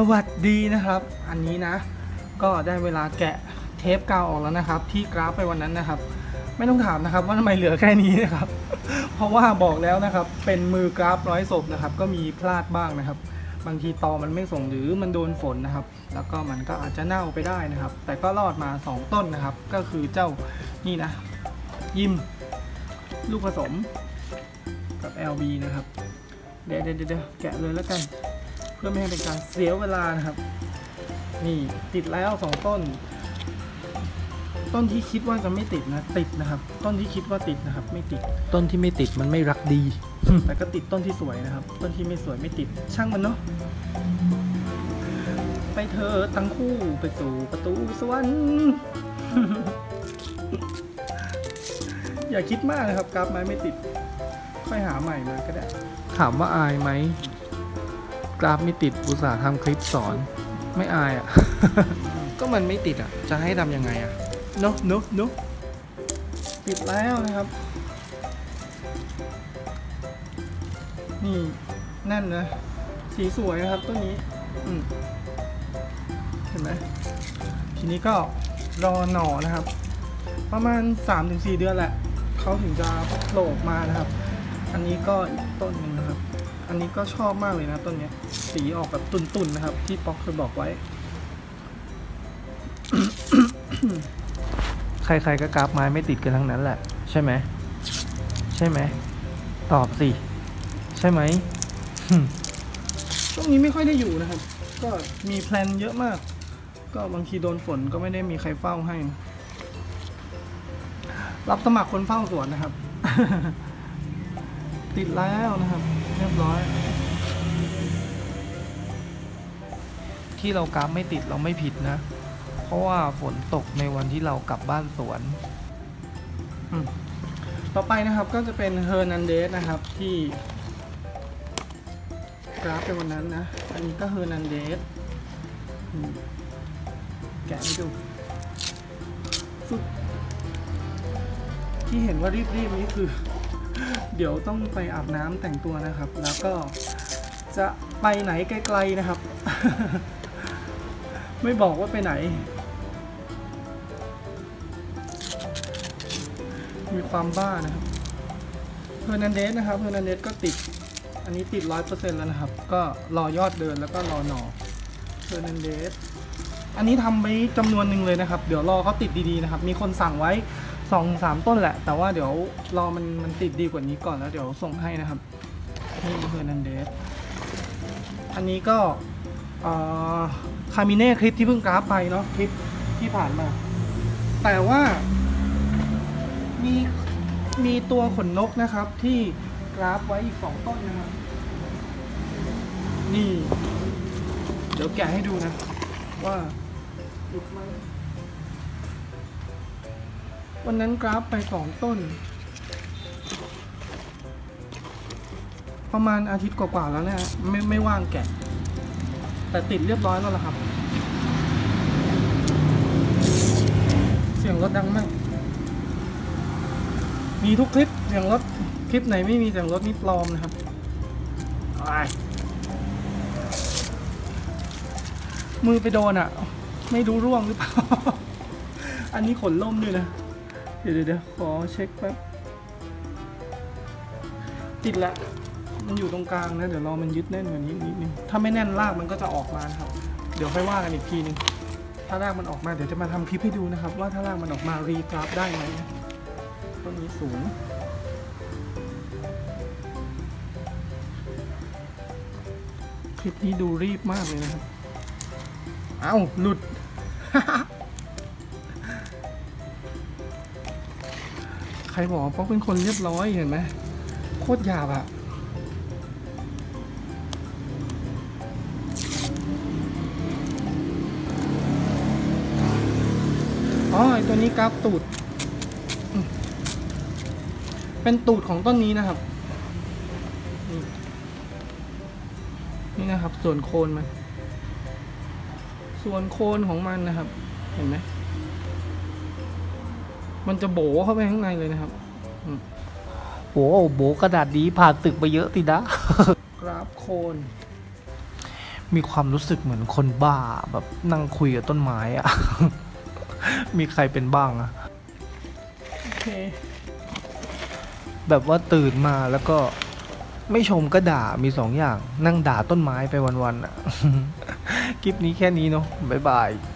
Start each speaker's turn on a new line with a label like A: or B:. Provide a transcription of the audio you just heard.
A: สวัสดีนะครับ อันนี้นะ ก็ได้เวลาแกะเทปกาวออกแล้วนะครับ ที่กราฟไปวันนั้นนะครับ ไม่ต้องถามนะครับว่าทำไมเหลือแค่นี้นะครับ เพราะว่าบอกแล้วนะครับ เป็นมือกราฟร้อยศพนะครับ ก็มีพลาดบ้างนะครับ บางทีตอมันไม่ส่งหรือมันโดนฝนนะครับ แล้วก็มันก็อาจจะเน่าไปได้นะครับ แต่ก็รอดมา 2 ต้นนะครับ ก็คือเจ้านี่นะ ยิม ลูกผสมกับ LB นะครับ เดี๋ยวเดี๋ยวเดี๋ยวแกะเลยแล้วกัน เพื่อไม่ให้เป็นการเสียเวลานะครับ นี่ติดแล้วสองต้น ต้นที่คิดว่าจะไม่ติดนะ ติดนะครับ ต้นที่คิดว่าติดนะครับ ไม่ติด ต้นที่ไม่ติดมันไม่รักดี แต่ก็ติดต้นที่สวยนะครับ ต้นที่ไม่สวยไม่ติด ช่างมันเนาะไปเธอทั้งคู่ไปสู่ประตูสวรรค์อย่าคิดมากนะครับกราฟไม้ไม่ติด ค่อยหาใหม่มาก็ได้ ถามว่าอายไหม กราฟไม่ติดอุตส่าห์ทำคลิปสอน ไม่อายอะ ก็มันไม่ติดอะ จะให้ทำยังไงอะเนอะเนอะเนอะติดแล้วนะครับ นี่แน่นนะ สีสวยนะครับต้นนี้อืมเห็นไหมทีนี้ก็รอหน่อนะครับ ประมาณ 3-4 เดือนแหละเขาถึงจะโผล่ออกมานะครับ อันนี้ก็อีกต้นหนึ่งนะครับ อันนี้ก็ชอบมากเลยนะต้นเนี้ย สีออกแบบตุ่นๆนะครับ ที่ป๊อกเคยบอกไว้ ใครๆก็กราฟไม้ไม่ติดกันทั้งนั้นแหละ ใช่ไหม ใช่ไหม ตอบสิ ใช่ไหมช่วงนี้ไม่ค่อยได้อยู่นะครับ ก็มีแพลนเยอะมาก ก็บางทีโดนฝนก็ไม่ได้มีใครเฝ้าให้ รับสมัครคนเฝ้าสวนนะครับ ติดแล้วนะครับ เรียบร้อย ที่เรากราฟไม่ติดเราไม่ผิดนะ เพราะว่าฝนตกในวันที่เรากลับบ้านสวนต่อไปนะครับก็จะเป็นเฮอร์นันเดสนะครับที่กราฟไปวันนั้นนะ อันนี้ก็เฮอร์นันเดสแกะให้ดูที่เห็นว่ารีบๆนี้คือ เดี๋ยวต้องไปอาบน้ำแต่งตัวนะครับ แล้วก็จะไปไหนไกลๆนะครับ ไม่บอกว่าไปไหน มีความบ้านะครับเฮอร์นันเดสนะครับเฮอร์นันเดสก็ติด อันนี้ติดร้อยเปอร์เซ็นต์แล้วนะครับ ก็รอยอดเดินแล้วก็รอหน่อเฮอร์นันเดสอันนี้ทำไปจำนวนหนึ่งเลยนะครับ เดี๋ยวรอเขาติดดีๆนะครับ มีคนสั่งไว้ สองสามต้นแหละ แต่ว่าเดี๋ยวรอมันมันติดดีกว่านี้ก่อนแล้วเดี๋ยวส่งให้นะครับ นี่เฮอร์นันเดสอันนี้ก็คามิเน่คลิปที่เพิ่งกราฟไปเนาะคลิปที่ผ่านมา แต่ว่า มีมีตัวขนนกนะครับที่กราฟไว้อีกสองต้นนะครับ นี่ เดี๋ยวแกะให้ดูนะ ว่าติดไหม วันนั้นกราฟไปสองต้น ประมาณอาทิตย์กว่าๆแล้วนะฮะไม่ไม่ว่างแกะ แต่ติดเรียบร้อยแล้วล่ะครับ เสียงรถดังมาก มีทุกคลิปเสียงรถคลิปไหนไม่มีเสียงรถนี่ปลอมนะครับอ้ายมือไปโดนอะ ไม่รู้ร่วงหรือเปล่า อันนี้ขนล่มด้วยนะ ดี๋ยวเดี๋ยวขอเช็คแป๊บติดละมันอยู่ตรงกลางนะเดี๋ยวรอมันยึดแน่นกว่านี้นิดนึงถ้าไม่แน่นรากมันก็จะออกมาครับ เดี๋ยวค่อยว่ากันอีกทีนึงถ้ารากมันออกมาเดี๋ยวจะมาทำคลิปให้ดูนะครับ ว่าถ้ารากมันออกมารีกราฟได้ไหมต้นนี้สูงคลิปนี้ดูรีบมากเลยนะครับ เอ้าหลุด รบอกว่าป๊อกเป็นคนเรียบร้อยเห็นไหมโคตรหยาบอะอ๋อไอตัวนี้กราฟตูด เป็นตูดของต้นนี้นะครับ นี่นะครับ ส่วนโคนมัน ส่วนโคนของมันนะครับ เห็นไหม มันจะโบเข้าไปข้างในเลยนะครับ
B: โอ้โหโบกระดาษดีผ่านตึกไปเยอะตินะ
A: กราฟโคน
B: มมีความรู้สึกเหมือนคนบ้าแบบนั่งคุยกับต้นไม้อะมีใครเป็นบ้างอะ
A: โอเค
B: แบบว่าตื่นมาแล้วก็ไม่ชมก็ด่ามีสองอย่าง นั่งด่าต้นไม้ไปวันๆอะคลิปนี้แค่นี้เนาะบ๊ายบาย